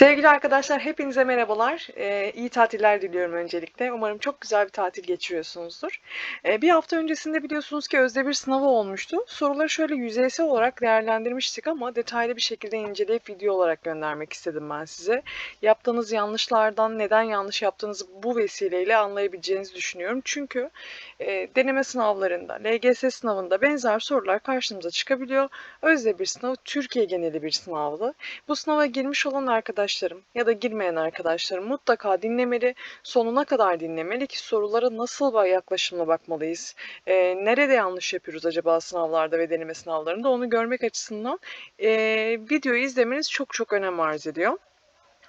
Sevgili arkadaşlar hepinize merhabalar. Ee, iyi tatiller diliyorum öncelikle. Umarım çok güzel bir tatil geçiriyorsunuzdur. Ee, bir hafta öncesinde biliyorsunuz ki özde bir sınavı olmuştu. Soruları şöyle yüzeysel olarak değerlendirmiştik ama detaylı bir şekilde inceleyip video olarak göndermek istedim ben size. Yaptığınız yanlışlardan neden yanlış yaptığınızı bu vesileyle anlayabileceğinizi düşünüyorum. Çünkü e, deneme sınavlarında, LGS sınavında benzer sorular karşımıza çıkabiliyor. Özde bir sınav Türkiye geneli bir sınavdı. Bu sınava girmiş olan arkadaşlarım ya da girmeyen arkadaşlarım mutlaka dinlemeli, sonuna kadar dinlemeli ki sorulara nasıl bir yaklaşımla bakmalıyız, e, nerede yanlış yapıyoruz acaba sınavlarda ve deneme sınavlarında? Onu görmek açısından e, videoyu izlemeniz çok çok önem arz ediyor.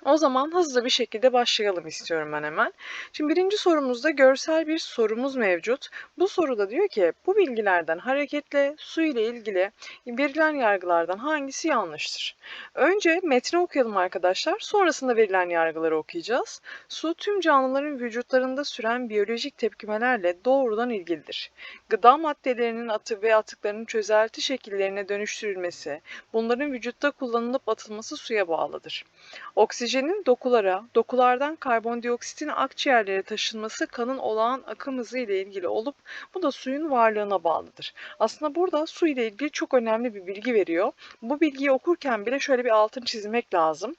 O zaman hızlı bir şekilde başlayalım istiyorum ben hemen. Şimdi birinci sorumuzda görsel bir sorumuz mevcut. Bu soruda diyor ki bu bilgilerden hareketle su ile ilgili verilen yargılardan hangisi yanlıştır? Önce metni okuyalım arkadaşlar. Sonrasında verilen yargıları okuyacağız. Su tüm canlıların vücutlarında süren biyolojik tepkimelerle doğrudan ilgilidir. Gıda maddelerinin atı ve atıklarının çözelti şekillerine dönüştürülmesi, bunların vücutta kullanılıp atılması suya bağlıdır. Oksijenin dokulara, dokulardan karbondioksitin akciğerlere taşınması kanın olağan akım hızı ile ilgili olup bu da suyun varlığına bağlıdır. Aslında burada su ile ilgili çok önemli bir bilgi veriyor. Bu bilgiyi okurken bile şöyle bir altın çizmek lazım.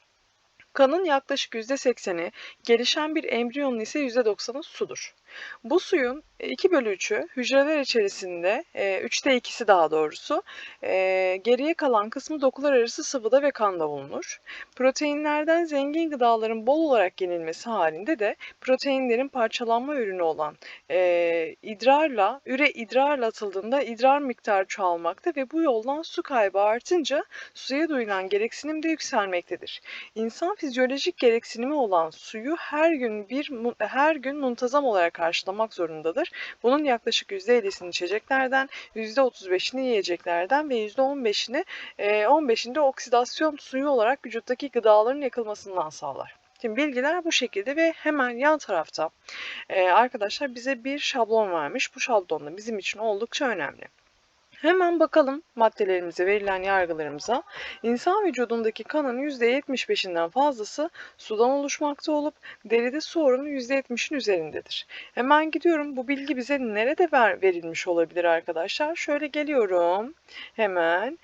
Kanın yaklaşık %80'i, gelişen bir embriyonun ise %90'ı sudur. Bu suyun 2 bölü 3'ü hücreler içerisinde, 3'te 2'si daha doğrusu, geriye kalan kısmı dokular arası sıvıda ve kanda bulunur. Proteinlerden zengin gıdaların bol olarak yenilmesi halinde de proteinlerin parçalanma ürünü olan idrarla, üre idrarla atıldığında idrar miktarı çoğalmakta ve bu yoldan su kaybı artınca suya duyulan gereksinim de yükselmektedir. İnsan fizyolojik gereksinimi olan suyu her gün bir her gün muntazam olarak karşılamak zorundadır. Bunun yaklaşık %50'sini içeceklerden, %35'ini yiyeceklerden ve %15'ini 15'inde oksidasyon suyu olarak vücuttaki gıdaların yakılmasından sağlar. Şimdi bilgiler bu şekilde ve hemen yan tarafta arkadaşlar bize bir şablon vermiş. Bu şablon da bizim için oldukça önemli. Hemen bakalım maddelerimize, verilen yargılarımıza. İnsan vücudundaki kanın %75'inden fazlası sudan oluşmakta olup deride su oranı %70'in üzerindedir. Hemen gidiyorum. Bu bilgi bize nerede ver, verilmiş olabilir arkadaşlar? Şöyle geliyorum. Hemen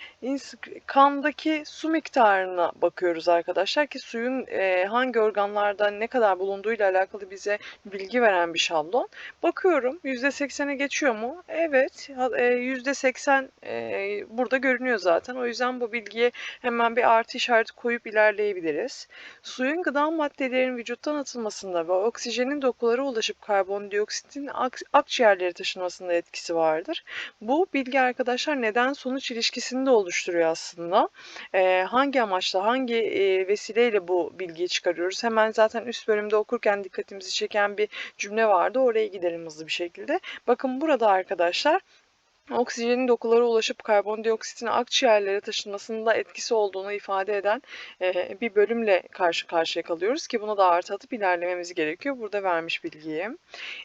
kandaki su miktarına bakıyoruz arkadaşlar ki suyun e, hangi organlarda ne kadar bulunduğuyla alakalı bize bilgi veren bir şablon. Bakıyorum %80'e geçiyor mu? Evet. %80 80 e, burada görünüyor zaten. O yüzden bu bilgiye hemen bir artı işareti koyup ilerleyebiliriz. Suyun gıda maddelerinin vücuttan atılmasında ve oksijenin dokulara ulaşıp karbondioksitin ak akciğerlere taşınmasında etkisi vardır. Bu bilgi arkadaşlar neden sonuç ilişkisini de oluşturuyor aslında. E, hangi amaçla, hangi e, vesileyle bu bilgiyi çıkarıyoruz? Hemen zaten üst bölümde okurken dikkatimizi çeken bir cümle vardı. Oraya gidelim hızlı bir şekilde. Bakın burada arkadaşlar oksijenin dokulara ulaşıp karbondioksitin akciğerlere taşınmasında etkisi olduğunu ifade eden e, bir bölümle karşı karşıya kalıyoruz ki buna da artı atıp ilerlememiz gerekiyor. Burada vermiş bilgiyi.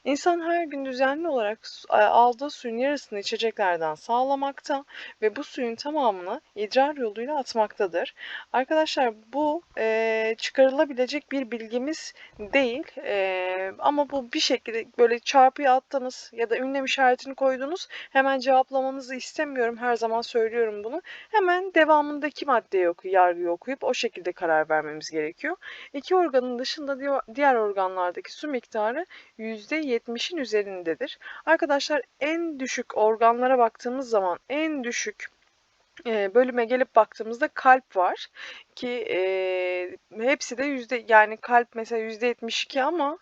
İnsan her gün düzenli olarak aldığı suyun yarısını içeceklerden sağlamakta ve bu suyun tamamını idrar yoluyla atmaktadır. Arkadaşlar bu e, çıkarılabilecek bir bilgimiz değil e, ama bu bir şekilde böyle çarpıya attınız ya da ünlem işaretini koydunuz hemen cevap cevaplamanızı istemiyorum. Her zaman söylüyorum bunu. Hemen devamındaki maddeyi oku, yargıyı okuyup o şekilde karar vermemiz gerekiyor. İki organın dışında diğer organlardaki su miktarı %70'in üzerindedir. Arkadaşlar en düşük organlara baktığımız zaman en düşük bölüme gelip baktığımızda kalp var ki e, hepsi de yüzde yani kalp mesela yüzde 72 ama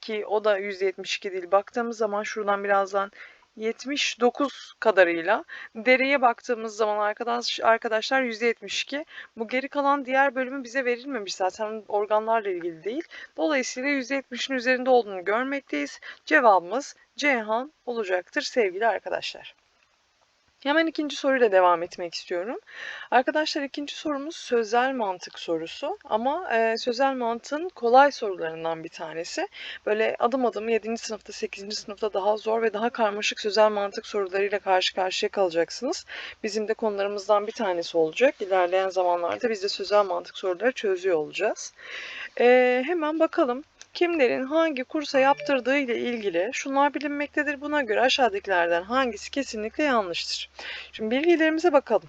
ki o da yüzde 72 değil. Baktığımız zaman şuradan birazdan 79 kadarıyla. Deriye baktığımız zaman arkadaş, arkadaşlar %72. Bu geri kalan diğer bölümü bize verilmemiş zaten organlarla ilgili değil. Dolayısıyla %70'in üzerinde olduğunu görmekteyiz. Cevabımız Ceyhan olacaktır sevgili arkadaşlar. Hemen ikinci soruyla devam etmek istiyorum. Arkadaşlar ikinci sorumuz sözel mantık sorusu ama e, sözel mantığın kolay sorularından bir tanesi. Böyle adım adım 7. sınıfta 8. sınıfta daha zor ve daha karmaşık sözel mantık sorularıyla karşı karşıya kalacaksınız. Bizim de konularımızdan bir tanesi olacak. İlerleyen zamanlarda biz de sözel mantık soruları çözüyor olacağız. E, hemen bakalım kimlerin hangi kursa yaptırdığı ile ilgili şunlar bilinmektedir. Buna göre aşağıdakilerden hangisi kesinlikle yanlıştır? Şimdi bilgilerimize bakalım.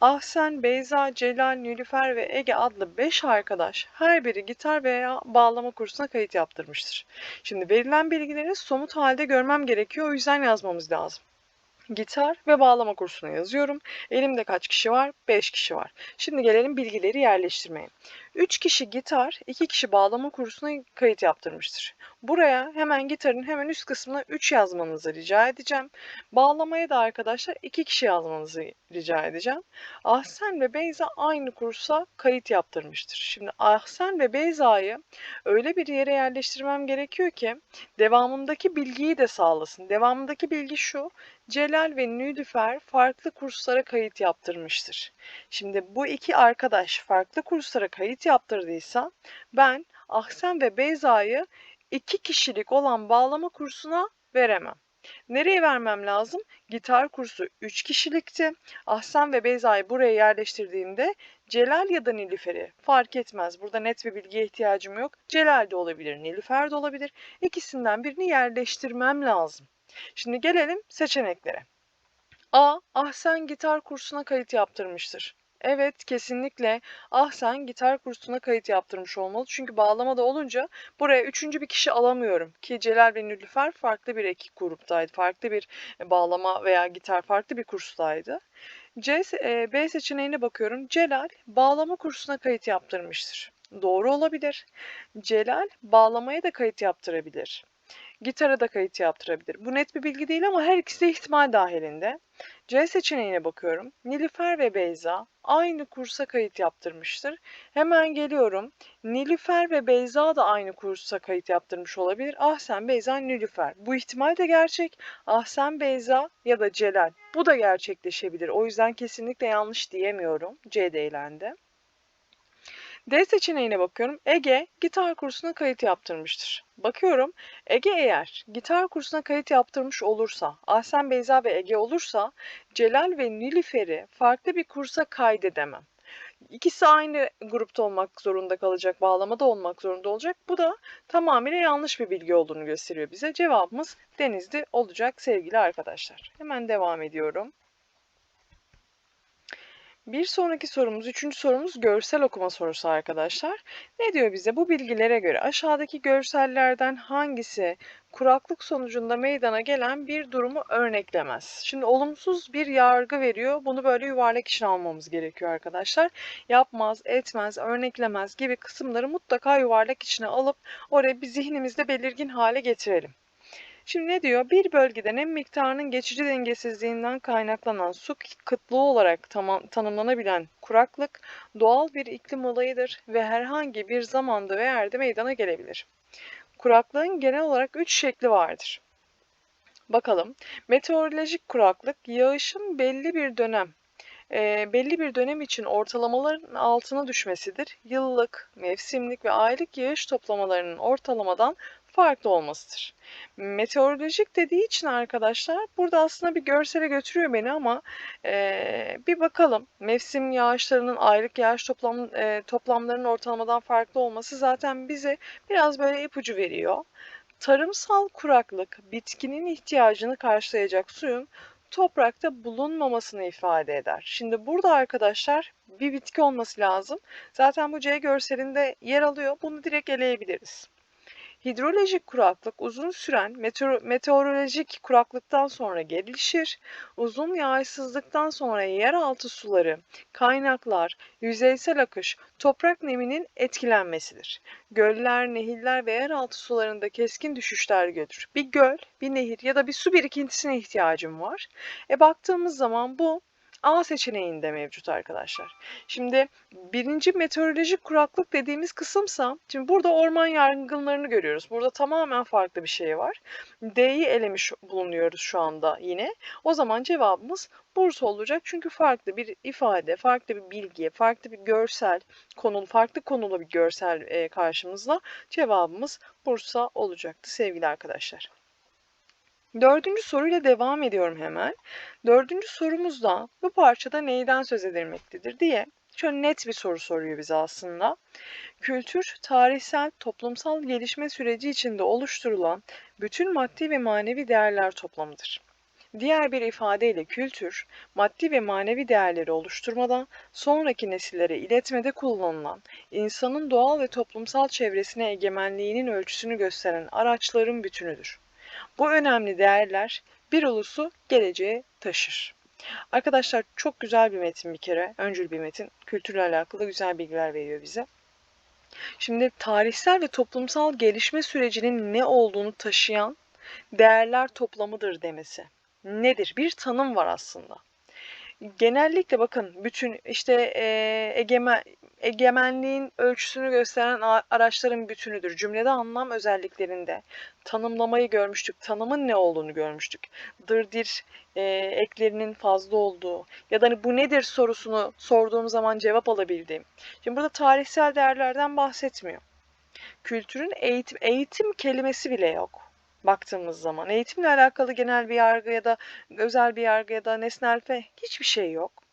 Ahsen, Beyza, Celal, Nilüfer ve Ege adlı 5 arkadaş her biri gitar veya bağlama kursuna kayıt yaptırmıştır. Şimdi verilen bilgileri somut halde görmem gerekiyor. O yüzden yazmamız lazım gitar ve bağlama kursuna yazıyorum. Elimde kaç kişi var? 5 kişi var. Şimdi gelelim bilgileri yerleştirmeye. 3 kişi gitar, 2 kişi bağlama kursuna kayıt yaptırmıştır. Buraya hemen gitarın hemen üst kısmına 3 yazmanızı rica edeceğim. Bağlamaya da arkadaşlar 2 kişi yazmanızı rica edeceğim. Ahsen ve Beyza aynı kursa kayıt yaptırmıştır. Şimdi Ahsen ve Beyza'yı öyle bir yere yerleştirmem gerekiyor ki devamındaki bilgiyi de sağlasın. Devamındaki bilgi şu. Celal ve Nülüfer farklı kurslara kayıt yaptırmıştır. Şimdi bu iki arkadaş farklı kurslara kayıt yaptırdıysa ben Ahsen ve Beyza'yı iki kişilik olan bağlama kursuna veremem. Nereye vermem lazım? Gitar kursu 3 kişilikti. Ahsen ve Beyza'yı buraya yerleştirdiğimde Celal ya da Nilüfer'i fark etmez. Burada net bir bilgiye ihtiyacım yok. Celal de olabilir, Nilüfer de olabilir. İkisinden birini yerleştirmem lazım. Şimdi gelelim seçeneklere. A. Ahsen gitar kursuna kayıt yaptırmıştır. Evet, kesinlikle Ahsen gitar kursuna kayıt yaptırmış olmalı. Çünkü bağlamada olunca buraya üçüncü bir kişi alamıyorum. Ki Celal ve Nülüfer farklı bir ekip gruptaydı. Farklı bir e, bağlama veya gitar farklı bir kurstaydı. C, e, B seçeneğine bakıyorum. Celal bağlama kursuna kayıt yaptırmıştır. Doğru olabilir. Celal bağlamaya da kayıt yaptırabilir. Gitara da kayıt yaptırabilir. Bu net bir bilgi değil ama her ikisi de ihtimal dahilinde. C seçeneğine bakıyorum. Nilüfer ve Beyza aynı kursa kayıt yaptırmıştır. Hemen geliyorum. Nilüfer ve Beyza da aynı kursa kayıt yaptırmış olabilir. Ahsen, Beyza, Nilüfer. Bu ihtimal de gerçek. Ahsen, Beyza ya da Celal. Bu da gerçekleşebilir. O yüzden kesinlikle yanlış diyemiyorum. C değilendi. D seçeneğine bakıyorum. Ege gitar kursuna kayıt yaptırmıştır. Bakıyorum Ege eğer gitar kursuna kayıt yaptırmış olursa, Ahsen Beyza ve Ege olursa Celal ve Nilüfer'i farklı bir kursa kaydedemem. İkisi aynı grupta olmak zorunda kalacak, bağlamada olmak zorunda olacak. Bu da tamamıyla yanlış bir bilgi olduğunu gösteriyor bize. Cevabımız Denizli olacak sevgili arkadaşlar. Hemen devam ediyorum. Bir sonraki sorumuz, üçüncü sorumuz görsel okuma sorusu arkadaşlar. Ne diyor bize? Bu bilgilere göre aşağıdaki görsellerden hangisi kuraklık sonucunda meydana gelen bir durumu örneklemez? Şimdi olumsuz bir yargı veriyor. Bunu böyle yuvarlak içine almamız gerekiyor arkadaşlar. Yapmaz, etmez, örneklemez gibi kısımları mutlaka yuvarlak içine alıp oraya bir zihnimizde belirgin hale getirelim. Şimdi ne diyor? Bir bölgede nem miktarının geçici dengesizliğinden kaynaklanan su kıtlığı olarak tamam, tanımlanabilen kuraklık doğal bir iklim olayıdır ve herhangi bir zamanda ve yerde meydana gelebilir. Kuraklığın genel olarak üç şekli vardır. Bakalım. Meteorolojik kuraklık, yağışın belli bir dönem e, belli bir dönem için ortalamaların altına düşmesidir. Yıllık, mevsimlik ve aylık yağış toplamalarının ortalamadan farklı olmasıdır. Meteorolojik dediği için arkadaşlar burada aslında bir görsele götürüyor beni ama e, bir bakalım. Mevsim yağışlarının aylık yağış toplam, e, toplamlarının ortalamadan farklı olması zaten bize biraz böyle ipucu veriyor. Tarımsal kuraklık bitkinin ihtiyacını karşılayacak suyun toprakta bulunmamasını ifade eder. Şimdi burada arkadaşlar bir bitki olması lazım. Zaten bu C görselinde yer alıyor. Bunu direkt eleyebiliriz. Hidrolojik kuraklık uzun süren meteor meteorolojik kuraklıktan sonra gelişir. Uzun yağışsızlıktan sonra yeraltı suları, kaynaklar, yüzeysel akış, toprak neminin etkilenmesidir. Göller, nehirler ve yeraltı sularında keskin düşüşler görür. Bir göl, bir nehir ya da bir su birikintisine ihtiyacım var. E baktığımız zaman bu A seçeneğinde mevcut arkadaşlar. Şimdi birinci meteorolojik kuraklık dediğimiz kısımsa, şimdi burada orman yangınlarını görüyoruz. Burada tamamen farklı bir şey var. D'yi elemiş bulunuyoruz şu anda yine. O zaman cevabımız Bursa olacak. Çünkü farklı bir ifade, farklı bir bilgi, farklı bir görsel, konulu, farklı konulu bir görsel e, karşımızda cevabımız Bursa olacaktı sevgili arkadaşlar. Dördüncü soruyla devam ediyorum hemen. Dördüncü sorumuzda bu parçada neyden söz edilmektedir diye şöyle net bir soru soruyor bize aslında. Kültür, tarihsel, toplumsal gelişme süreci içinde oluşturulan bütün maddi ve manevi değerler toplamıdır. Diğer bir ifadeyle kültür, maddi ve manevi değerleri oluşturmada, sonraki nesillere iletmede kullanılan, insanın doğal ve toplumsal çevresine egemenliğinin ölçüsünü gösteren araçların bütünüdür. Bu önemli değerler bir ulusu geleceğe taşır. Arkadaşlar çok güzel bir metin bir kere. Öncül bir metin. Kültürle alakalı güzel bilgiler veriyor bize. Şimdi tarihsel ve toplumsal gelişme sürecinin ne olduğunu taşıyan değerler toplamıdır demesi. Nedir? Bir tanım var aslında. Genellikle bakın bütün işte e, egemen, egemenliğin ölçüsünü gösteren araçların bütünüdür. Cümlede anlam özelliklerinde tanımlamayı görmüştük. Tanımın ne olduğunu görmüştük. Dırdir e, eklerinin fazla olduğu ya da hani bu nedir sorusunu sorduğum zaman cevap alabildiğim. Şimdi burada tarihsel değerlerden bahsetmiyor. Kültürün eğitim, eğitim kelimesi bile yok baktığımız zaman. Eğitimle alakalı genel bir yargı ya da özel bir yargı ya da nesnel fe hiçbir şey yok.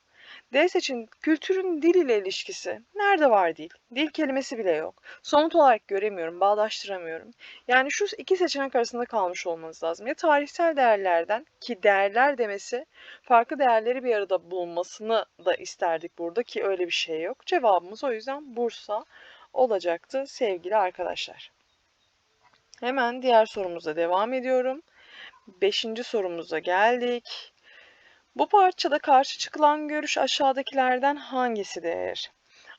D seçin kültürün dil ile ilişkisi. Nerede var dil? Dil kelimesi bile yok. Somut olarak göremiyorum, bağdaştıramıyorum. Yani şu iki seçenek arasında kalmış olmanız lazım. Ya tarihsel değerlerden ki değerler demesi farklı değerleri bir arada bulunmasını da isterdik burada ki öyle bir şey yok. Cevabımız o yüzden Bursa olacaktı sevgili arkadaşlar. Hemen diğer sorumuza devam ediyorum. Beşinci sorumuza geldik. Bu parçada karşı çıkılan görüş aşağıdakilerden hangisidir?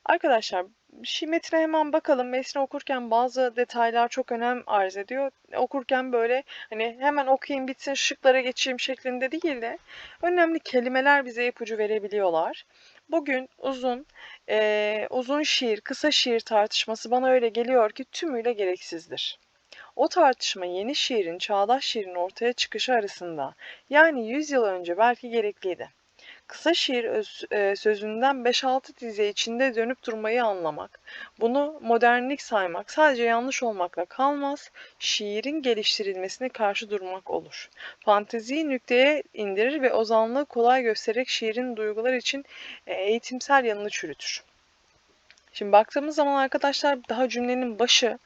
Arkadaşlar şimdi metne hemen bakalım. Metni okurken bazı detaylar çok önem arz ediyor. Okurken böyle hani hemen okuyayım bitsin şıklara geçeyim şeklinde değil de önemli kelimeler bize ipucu verebiliyorlar. Bugün uzun e, uzun şiir, kısa şiir tartışması bana öyle geliyor ki tümüyle gereksizdir. O tartışma yeni şiirin çağdaş şiirin ortaya çıkışı arasında yani 100 yıl önce belki gerekliydi. Kısa şiir e, sözünden 5-6 dize içinde dönüp durmayı anlamak, bunu modernlik saymak sadece yanlış olmakla kalmaz, şiirin geliştirilmesine karşı durmak olur. Fanteziyi nükteye indirir ve ozanlığı kolay göstererek şiirin duygular için e, eğitimsel yanını çürütür. Şimdi baktığımız zaman arkadaşlar daha cümlenin başı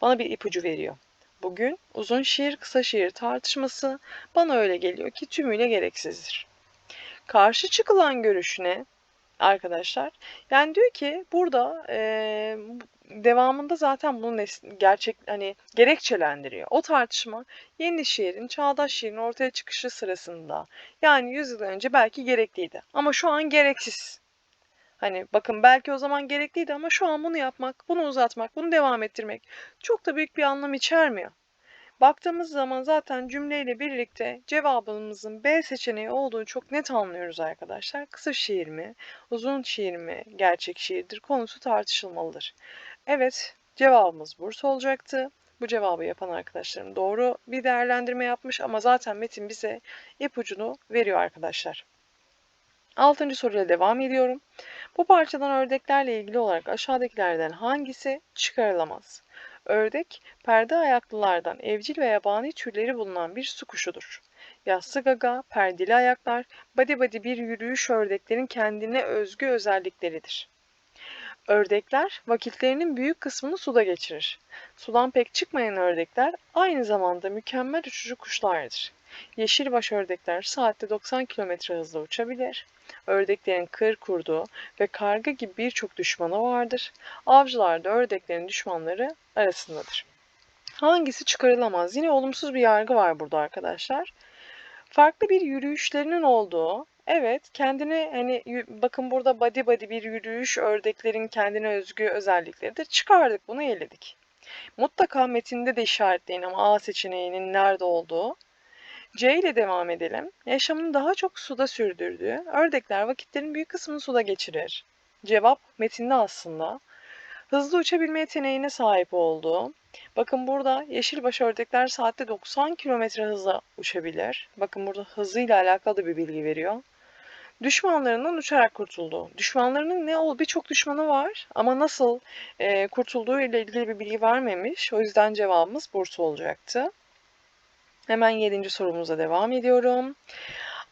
bana bir ipucu veriyor. Bugün uzun şiir kısa şiir tartışması bana öyle geliyor ki tümüyle gereksizdir. Karşı çıkılan görüş ne? Arkadaşlar yani diyor ki burada e, devamında zaten bunu gerçek hani gerekçelendiriyor. O tartışma yeni şiirin, çağdaş şiirin ortaya çıkışı sırasında yani 100 yıl önce belki gerekliydi ama şu an gereksiz. Hani bakın belki o zaman gerekliydi ama şu an bunu yapmak, bunu uzatmak, bunu devam ettirmek çok da büyük bir anlam içermiyor. Baktığımız zaman zaten cümleyle birlikte cevabımızın B seçeneği olduğunu çok net anlıyoruz arkadaşlar. Kısa şiir mi, uzun şiir mi gerçek şiirdir konusu tartışılmalıdır. Evet, cevabımız Bursa olacaktı. Bu cevabı yapan arkadaşlarım doğru bir değerlendirme yapmış ama zaten metin bize ipucunu veriyor arkadaşlar. Altıncı soruyla devam ediyorum. Bu parçadan ördeklerle ilgili olarak aşağıdakilerden hangisi çıkarılamaz? Ördek, perde ayaklılardan evcil ve yabani türleri bulunan bir su kuşudur. Yassı gaga, perdeli ayaklar, badi badi bir yürüyüş ördeklerin kendine özgü özellikleridir. Ördekler vakitlerinin büyük kısmını suda geçirir. Sudan pek çıkmayan ördekler aynı zamanda mükemmel uçucu kuşlardır. Yeşilbaş ördekler saatte 90 km hızla uçabilir. Ördeklerin kır kurduğu ve karga gibi birçok düşmanı vardır. Avcılar da ördeklerin düşmanları arasındadır. Hangisi çıkarılamaz? Yine olumsuz bir yargı var burada arkadaşlar. Farklı bir yürüyüşlerinin olduğu, evet kendine hani bakın burada body body bir yürüyüş ördeklerin kendine özgü özellikleridir. Çıkardık bunu eledik. Mutlaka metinde de işaretleyin ama A seçeneğinin nerede olduğu. C ile devam edelim. Yaşamını daha çok suda sürdürdüğü, ördekler vakitlerin büyük kısmını suda geçirir. Cevap metinde aslında. Hızlı uçabilme yeteneğine sahip olduğu. Bakın burada yeşilbaş ördekler saatte 90 km hızla uçabilir. Bakın burada hızıyla alakalı da bir bilgi veriyor. Düşmanlarından uçarak kurtuldu. Düşmanlarının ne olduğu birçok düşmanı var ama nasıl e, kurtulduğu ile ilgili bir bilgi vermemiş. O yüzden cevabımız Bursa olacaktı. Hemen 7. sorumuza devam ediyorum.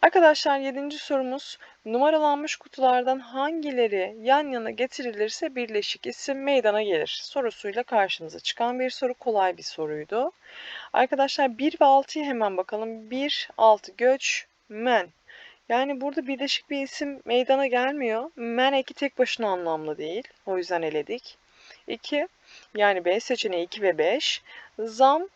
Arkadaşlar 7. sorumuz numaralanmış kutulardan hangileri yan yana getirilirse birleşik isim meydana gelir sorusuyla karşımıza çıkan bir soru kolay bir soruydu. Arkadaşlar 1 ve 6'ya hemen bakalım. 1, 6 göç, men. Yani burada birleşik bir isim meydana gelmiyor. Men eki tek başına anlamlı değil. O yüzden eledik. 2 yani B seçeneği 2 ve 5. Zam,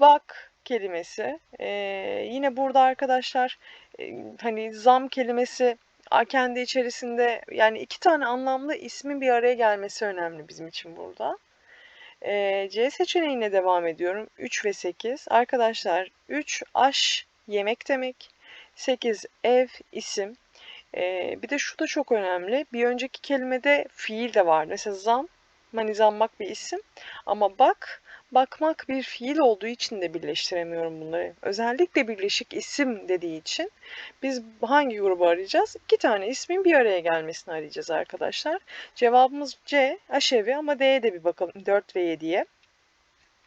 bak, kelimesi. Ee, yine burada arkadaşlar e, hani zam kelimesi kendi içerisinde yani iki tane anlamlı ismin bir araya gelmesi önemli bizim için burada. Ee, C seçeneğine devam ediyorum. 3 ve 8. Arkadaşlar 3 aş yemek demek. 8 ev isim. Ee, bir de şu da çok önemli. Bir önceki kelimede fiil de var. Mesela zam, hani zammak bir isim. Ama bak bakmak bir fiil olduğu için de birleştiremiyorum bunları. Özellikle birleşik isim dediği için biz hangi grubu arayacağız? İki tane ismin bir araya gelmesini arayacağız arkadaşlar. Cevabımız C, aşevi ama D'ye de bir bakalım 4 ve 7'ye.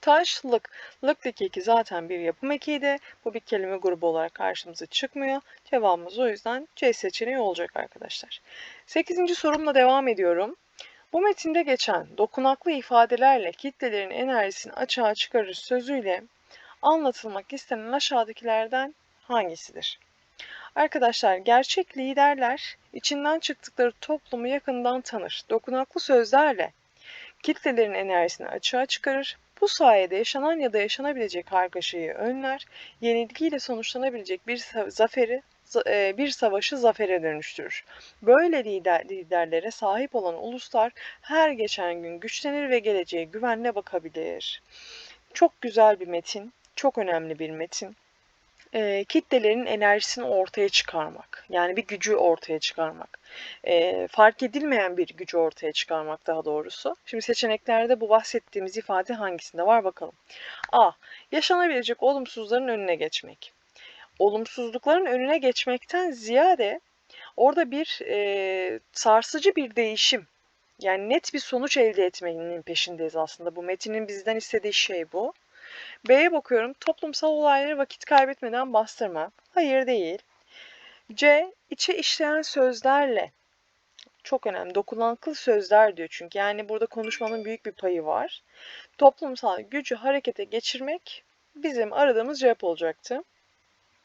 Taş, lık. Lıktaki eki zaten bir yapım ekiydi. Bu bir kelime grubu olarak karşımıza çıkmıyor. Cevabımız o yüzden C seçeneği olacak arkadaşlar. 8. sorumla devam ediyorum. Bu metinde geçen dokunaklı ifadelerle kitlelerin enerjisini açığa çıkarır sözüyle anlatılmak istenen aşağıdakilerden hangisidir? Arkadaşlar gerçek liderler içinden çıktıkları toplumu yakından tanır. Dokunaklı sözlerle kitlelerin enerjisini açığa çıkarır. Bu sayede yaşanan ya da yaşanabilecek kargaşayı önler, yenilgiyle sonuçlanabilecek bir zaferi bir savaşı zafere dönüştürür. Böyle lider, liderlere sahip olan uluslar her geçen gün güçlenir ve geleceğe güvenle bakabilir. Çok güzel bir metin, çok önemli bir metin. E, kitlelerin enerjisini ortaya çıkarmak, yani bir gücü ortaya çıkarmak, e, fark edilmeyen bir gücü ortaya çıkarmak daha doğrusu. Şimdi seçeneklerde bu bahsettiğimiz ifade hangisinde var bakalım. A. Yaşanabilecek olumsuzların önüne geçmek olumsuzlukların önüne geçmekten ziyade orada bir e, sarsıcı bir değişim yani net bir sonuç elde etmenin peşindeyiz aslında. Bu metinin bizden istediği şey bu. B'ye bakıyorum. Toplumsal olayları vakit kaybetmeden bastırma. Hayır değil. C. içe işleyen sözlerle. Çok önemli. Dokunaklı sözler diyor çünkü. Yani burada konuşmanın büyük bir payı var. Toplumsal gücü harekete geçirmek bizim aradığımız cevap olacaktı.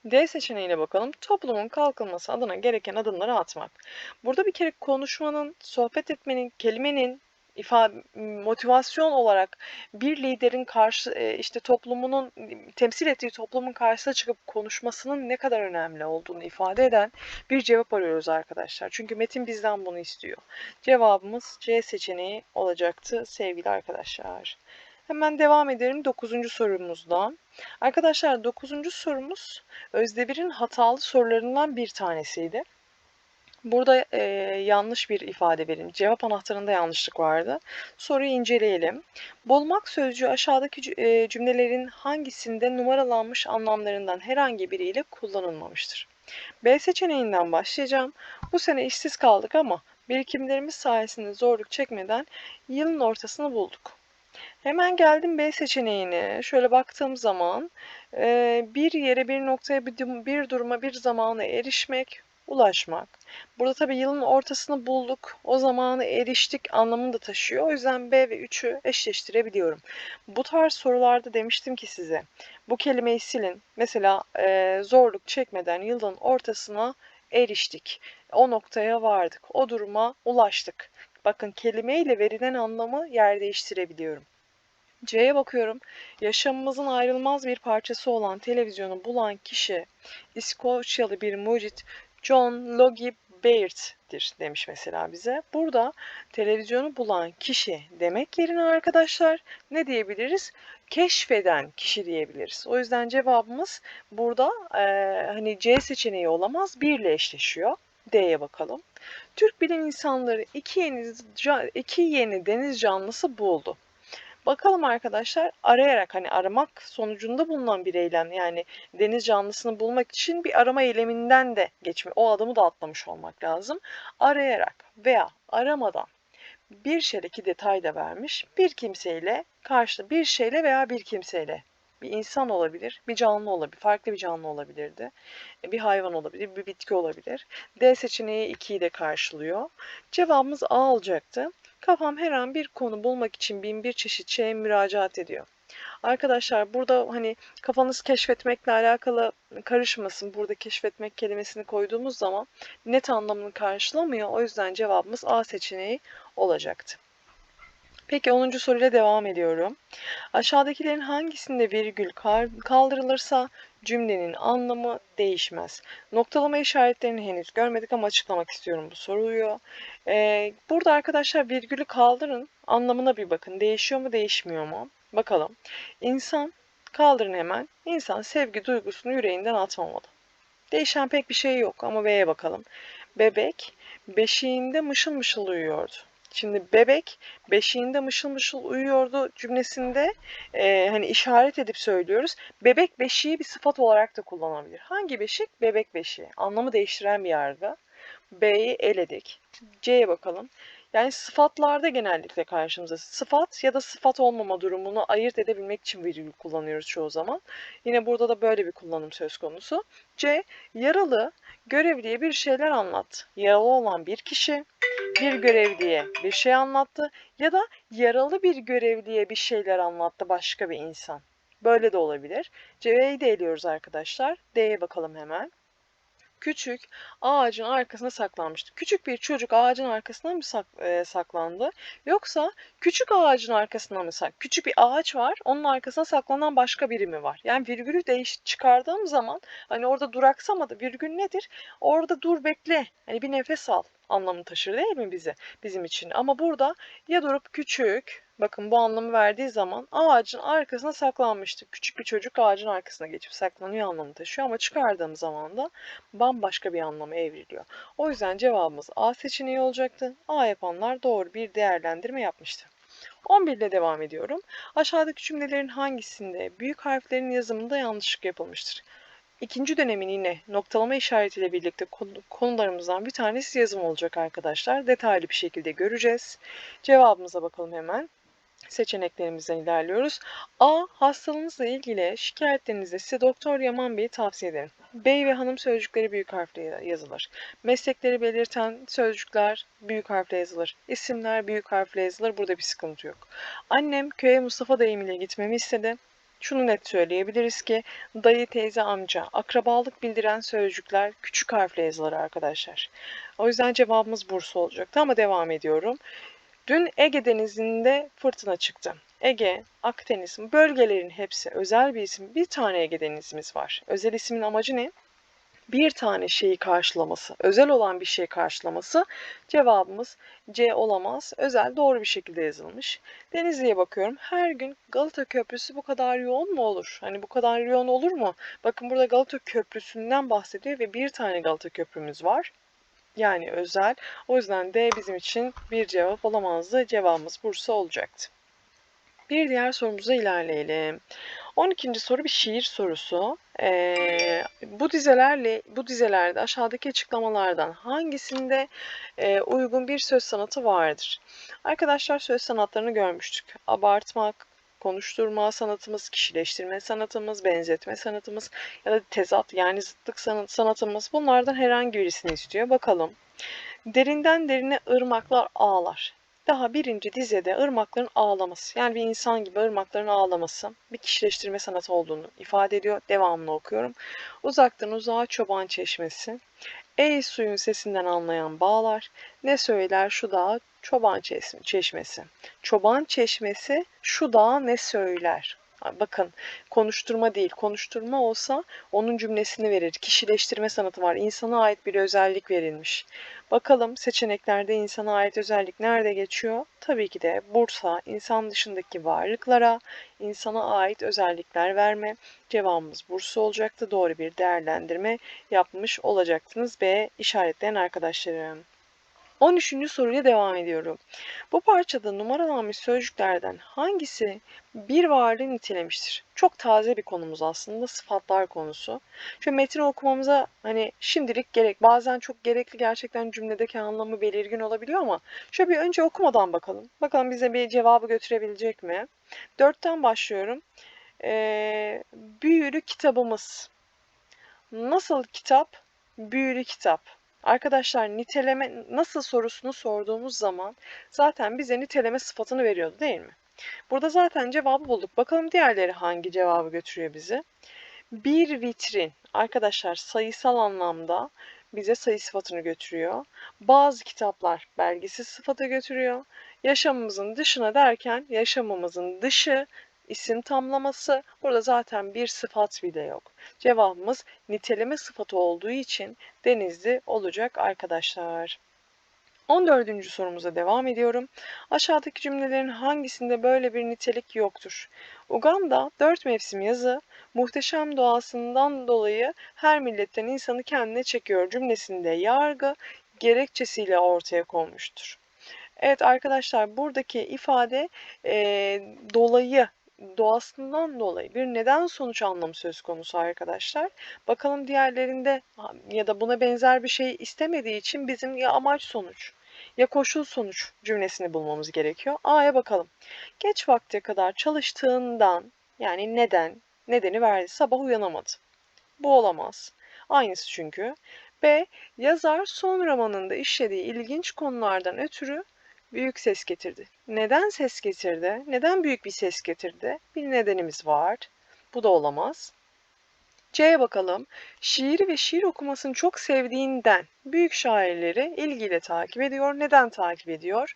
D seçeneğine bakalım. Toplumun kalkınması adına gereken adımları atmak. Burada bir kere konuşmanın, sohbet etmenin, kelimenin ifade motivasyon olarak bir liderin karşı e, işte toplumunun temsil ettiği toplumun karşısına çıkıp konuşmasının ne kadar önemli olduğunu ifade eden bir cevap arıyoruz arkadaşlar. Çünkü metin bizden bunu istiyor. Cevabımız C seçeneği olacaktı sevgili arkadaşlar. Hemen devam edelim 9. sorumuzda. Arkadaşlar 9. sorumuz Özdevir'in hatalı sorularından bir tanesiydi. Burada e, yanlış bir ifade verin. Cevap anahtarında yanlışlık vardı. Soruyu inceleyelim. Bulmak sözcüğü aşağıdaki e, cümlelerin hangisinde numaralanmış anlamlarından herhangi biriyle kullanılmamıştır? B seçeneğinden başlayacağım. Bu sene işsiz kaldık ama birikimlerimiz sayesinde zorluk çekmeden yılın ortasını bulduk. Hemen geldim B seçeneğine. Şöyle baktığım zaman bir yere, bir noktaya, bir, duruma, bir zamana erişmek, ulaşmak. Burada tabii yılın ortasını bulduk. O zamanı eriştik anlamını da taşıyor. O yüzden B ve 3'ü eşleştirebiliyorum. Bu tarz sorularda demiştim ki size bu kelimeyi silin. Mesela zorluk çekmeden yılın ortasına eriştik. O noktaya vardık. O duruma ulaştık. Bakın kelimeyle verilen anlamı yer değiştirebiliyorum. C'ye bakıyorum. Yaşamımızın ayrılmaz bir parçası olan televizyonu bulan kişi İskoçyalı bir mucit John Logie Baird'dir demiş mesela bize. Burada televizyonu bulan kişi demek yerine arkadaşlar ne diyebiliriz? keşfeden kişi diyebiliriz. O yüzden cevabımız burada e, hani C seçeneği olamaz. 1 ile eşleşiyor. D'ye bakalım. Türk bilim insanları iki yeni, iki yeni deniz canlısı buldu. Bakalım arkadaşlar arayarak hani aramak sonucunda bulunan bir eylem yani deniz canlısını bulmak için bir arama eyleminden de geçme o adımı da atlamış olmak lazım. Arayarak veya aramadan bir şeydeki detay da vermiş. Bir kimseyle karşı bir şeyle veya bir kimseyle bir insan olabilir, bir canlı olabilir, farklı bir canlı olabilirdi. Bir hayvan olabilir, bir bitki olabilir. D seçeneği 2'yi de karşılıyor. Cevabımız A olacaktı. Kafam her an bir konu bulmak için bin bir çeşit şeye müracaat ediyor. Arkadaşlar burada hani kafanız keşfetmekle alakalı karışmasın. Burada keşfetmek kelimesini koyduğumuz zaman net anlamını karşılamıyor. O yüzden cevabımız A seçeneği olacaktı. Peki 10. soruyla devam ediyorum. Aşağıdakilerin hangisinde virgül kaldırılırsa cümlenin anlamı değişmez. Noktalama işaretlerini henüz görmedik ama açıklamak istiyorum bu soruyu. Ee, burada arkadaşlar virgülü kaldırın anlamına bir bakın. Değişiyor mu değişmiyor mu? Bakalım. İnsan kaldırın hemen. İnsan sevgi duygusunu yüreğinden atmamalı. Değişen pek bir şey yok ama B'ye bakalım. Bebek beşiğinde mışıl mışıl uyuyordu. Şimdi bebek beşiğinde mışıl mışıl uyuyordu cümlesinde e, hani işaret edip söylüyoruz. Bebek beşiği bir sıfat olarak da kullanabilir. Hangi beşik? Bebek beşiği. Anlamı değiştiren bir yargı. B'yi eledik. C'ye bakalım. Yani sıfatlarda genellikle karşımıza sıfat ya da sıfat olmama durumunu ayırt edebilmek için virgül kullanıyoruz çoğu zaman. Yine burada da böyle bir kullanım söz konusu. C. Yaralı görevliye bir şeyler anlat. Yaralı olan bir kişi bir görevliye bir şey anlattı ya da yaralı bir görevliye bir şeyler anlattı başka bir insan. Böyle de olabilir. C'yi de eliyoruz arkadaşlar. D'ye bakalım hemen küçük ağacın arkasına saklanmıştı. Küçük bir çocuk ağacın arkasına mı sak, e, saklandı? Yoksa küçük ağacın arkasına mı sak? Küçük bir ağaç var, onun arkasına saklanan başka biri mi var? Yani virgülü değiş çıkardığım zaman hani orada duraksamadı. Virgül nedir? Orada dur bekle. Hani bir nefes al anlamını taşır değil mi bize? Bizim için. Ama burada ya durup küçük Bakın bu anlamı verdiği zaman ağacın arkasına saklanmıştı. Küçük bir çocuk ağacın arkasına geçip saklanıyor anlamı taşıyor ama çıkardığım zaman da bambaşka bir anlama evriliyor. O yüzden cevabımız A seçeneği olacaktı. A yapanlar doğru bir değerlendirme yapmıştı. 11 ile devam ediyorum. Aşağıdaki cümlelerin hangisinde büyük harflerin yazımında yanlışlık yapılmıştır? İkinci dönemin yine noktalama işaretiyle birlikte konularımızdan bir tanesi yazım olacak arkadaşlar. Detaylı bir şekilde göreceğiz. Cevabımıza bakalım hemen seçeneklerimizden ilerliyoruz. A. Hastalığınızla ilgili şikayetlerinizde size Doktor Yaman Bey'i tavsiye ederim. Bey ve hanım sözcükleri büyük harfle yazılır. Meslekleri belirten sözcükler büyük harfle yazılır. İsimler büyük harfle yazılır. Burada bir sıkıntı yok. Annem köye Mustafa dayım gitmemi istedi. Şunu net söyleyebiliriz ki dayı, teyze, amca, akrabalık bildiren sözcükler küçük harfle yazılır arkadaşlar. O yüzden cevabımız Bursa olacaktı ama devam ediyorum. Dün Ege Denizi'nde fırtına çıktı. Ege, Akdeniz bölgelerin hepsi özel bir isim. Bir tane Ege Denizimiz var. Özel ismin amacı ne? Bir tane şeyi karşılaması, özel olan bir şeyi karşılaması. Cevabımız C olamaz. Özel doğru bir şekilde yazılmış. Denizli'ye bakıyorum. Her gün Galata Köprüsü bu kadar yoğun mu olur? Hani bu kadar yoğun olur mu? Bakın burada Galata Köprüsü'nden bahsediyor ve bir tane Galata Köprümüz var. Yani özel. O yüzden D bizim için bir cevap olamazdı. Cevabımız Bursa olacaktı. Bir diğer sorumuza ilerleyelim. 12. soru bir şiir sorusu. Ee, bu dizelerle bu dizelerde aşağıdaki açıklamalardan hangisinde e, uygun bir söz sanatı vardır? Arkadaşlar söz sanatlarını görmüştük. Abartmak, konuşturma sanatımız, kişileştirme sanatımız, benzetme sanatımız ya da tezat yani zıtlık sanatımız bunlardan herhangi birisini istiyor. Bakalım. Derinden derine ırmaklar ağlar. Daha birinci dizede ırmakların ağlaması yani bir insan gibi ırmakların ağlaması bir kişileştirme sanatı olduğunu ifade ediyor. Devamını okuyorum. Uzaktan uzağa çoban çeşmesi. Ey suyun sesinden anlayan bağlar, ne söyler şu dağ çoban çeşmesi. Çoban çeşmesi şu dağ ne söyler Bakın konuşturma değil. Konuşturma olsa onun cümlesini verir. Kişileştirme sanatı var. İnsana ait bir özellik verilmiş. Bakalım seçeneklerde insana ait özellik nerede geçiyor? Tabii ki de Bursa, insan dışındaki varlıklara insana ait özellikler verme. Cevabımız Bursa olacaktı. Doğru bir değerlendirme yapmış olacaktınız. B işaretleyen arkadaşlarım. 13. soruyla devam ediyorum. Bu parçada numaralanmış sözcüklerden hangisi bir varlığı nitelemiştir? Çok taze bir konumuz aslında sıfatlar konusu. Şu metni okumamıza hani şimdilik gerek bazen çok gerekli gerçekten cümledeki anlamı belirgin olabiliyor ama şöyle bir önce okumadan bakalım. Bakalım bize bir cevabı götürebilecek mi? Dörtten başlıyorum. Ee, büyülü kitabımız. Nasıl kitap? Büyülü kitap. Arkadaşlar niteleme nasıl sorusunu sorduğumuz zaman zaten bize niteleme sıfatını veriyordu değil mi? Burada zaten cevabı bulduk. Bakalım diğerleri hangi cevabı götürüyor bizi? Bir vitrin. Arkadaşlar sayısal anlamda bize sayı sıfatını götürüyor. Bazı kitaplar belgesiz sıfatı götürüyor. Yaşamımızın dışına derken yaşamımızın dışı isim tamlaması. Burada zaten bir sıfat bile yok. Cevabımız niteleme sıfatı olduğu için denizli olacak arkadaşlar. 14. sorumuza devam ediyorum. Aşağıdaki cümlelerin hangisinde böyle bir nitelik yoktur? Uganda dört mevsim yazı, muhteşem doğasından dolayı her milletten insanı kendine çekiyor cümlesinde yargı gerekçesiyle ortaya konmuştur. Evet arkadaşlar buradaki ifade e, dolayı doğasından dolayı bir neden sonuç anlamı söz konusu arkadaşlar. Bakalım diğerlerinde ya da buna benzer bir şey istemediği için bizim ya amaç sonuç ya koşul sonuç cümlesini bulmamız gerekiyor. A'ya bakalım. Geç vakte kadar çalıştığından yani neden, nedeni verdi. Sabah uyanamadı. Bu olamaz. Aynısı çünkü. B. Yazar son romanında işlediği ilginç konulardan ötürü büyük ses getirdi. Neden ses getirdi? Neden büyük bir ses getirdi? Bir nedenimiz var. Bu da olamaz. C'ye bakalım. Şiiri ve şiir okumasını çok sevdiğinden büyük şairleri ilgiyle takip ediyor. Neden takip ediyor?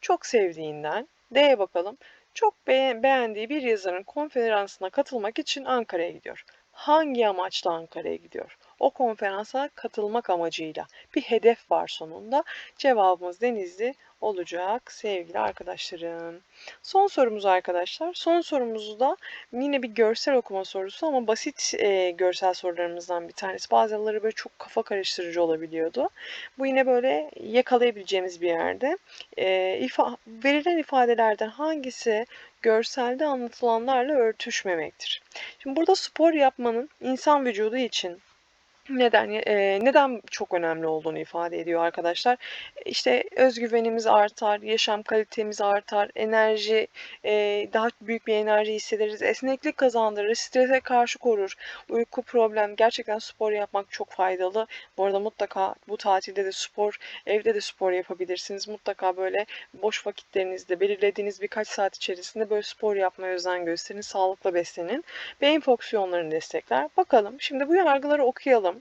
Çok sevdiğinden. D'ye bakalım. Çok beğendiği bir yazarın konferansına katılmak için Ankara'ya gidiyor. Hangi amaçla Ankara'ya gidiyor? O konferansa katılmak amacıyla bir hedef var sonunda. Cevabımız Denizli olacak sevgili arkadaşlarım. Son sorumuz arkadaşlar. Son sorumuzu da yine bir görsel okuma sorusu ama basit e, görsel sorularımızdan bir tanesi. Bazıları böyle çok kafa karıştırıcı olabiliyordu. Bu yine böyle yakalayabileceğimiz bir yerde. E, ifa verilen ifadelerden hangisi görselde anlatılanlarla örtüşmemektir? Şimdi burada spor yapmanın insan vücudu için neden e, neden çok önemli olduğunu ifade ediyor arkadaşlar. İşte özgüvenimiz artar, yaşam kalitemiz artar, enerji e, daha büyük bir enerji hissederiz, esneklik kazandırır, strese karşı korur, uyku problem. Gerçekten spor yapmak çok faydalı. Bu arada mutlaka bu tatilde de spor, evde de spor yapabilirsiniz. Mutlaka böyle boş vakitlerinizde belirlediğiniz birkaç saat içerisinde böyle spor yapmaya özen gösterin, sağlıklı beslenin. Beyin fonksiyonlarını destekler. Bakalım şimdi bu yargıları okuyalım.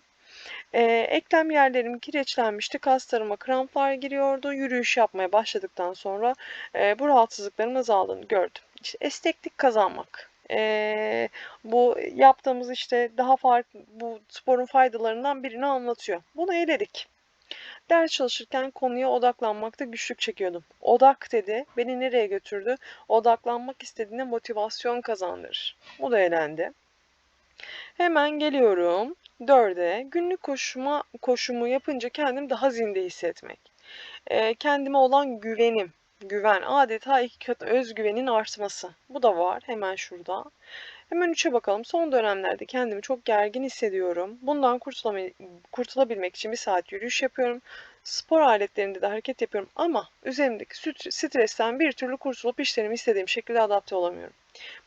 E, eklem yerlerim kireçlenmişti. Kaslarıma kramplar giriyordu. Yürüyüş yapmaya başladıktan sonra e, bu rahatsızlıkların azaldığını gördüm. İşte esneklik kazanmak. E, bu yaptığımız işte daha farklı bu sporun faydalarından birini anlatıyor. Bunu eledik. Ders çalışırken konuya odaklanmakta güçlük çekiyordum. Odak dedi. Beni nereye götürdü? Odaklanmak istediğinde motivasyon kazandırır. Bu da elendi. Hemen geliyorum. Dörde, günlük koşuma, koşumu yapınca kendim daha zinde hissetmek. E, kendime olan güvenim, güven, adeta iki kat özgüvenin artması. Bu da var hemen şurada. Hemen üçe bakalım. Son dönemlerde kendimi çok gergin hissediyorum. Bundan kurtulabilmek için bir saat yürüyüş yapıyorum. Spor aletlerinde de hareket yapıyorum ama üzerimdeki stresten bir türlü kurtulup işlerimi istediğim şekilde adapte olamıyorum.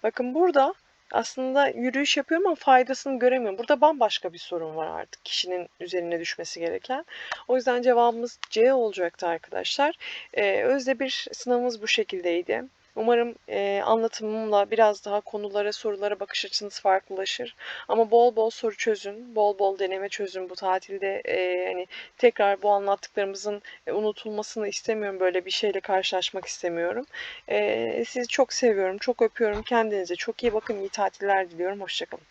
Bakın burada aslında yürüyüş yapıyorum ama faydasını göremiyorum. Burada bambaşka bir sorun var artık kişinin üzerine düşmesi gereken. O yüzden cevabımız C olacaktı arkadaşlar. Ee, özde bir sınavımız bu şekildeydi. Umarım e, anlatımımla biraz daha konulara, sorulara bakış açınız farklılaşır. Ama bol bol soru çözün, bol bol deneme çözün bu tatilde. E, hani tekrar bu anlattıklarımızın unutulmasını istemiyorum. Böyle bir şeyle karşılaşmak istemiyorum. E, sizi çok seviyorum, çok öpüyorum. Kendinize çok iyi bakın. İyi tatiller diliyorum. Hoşçakalın.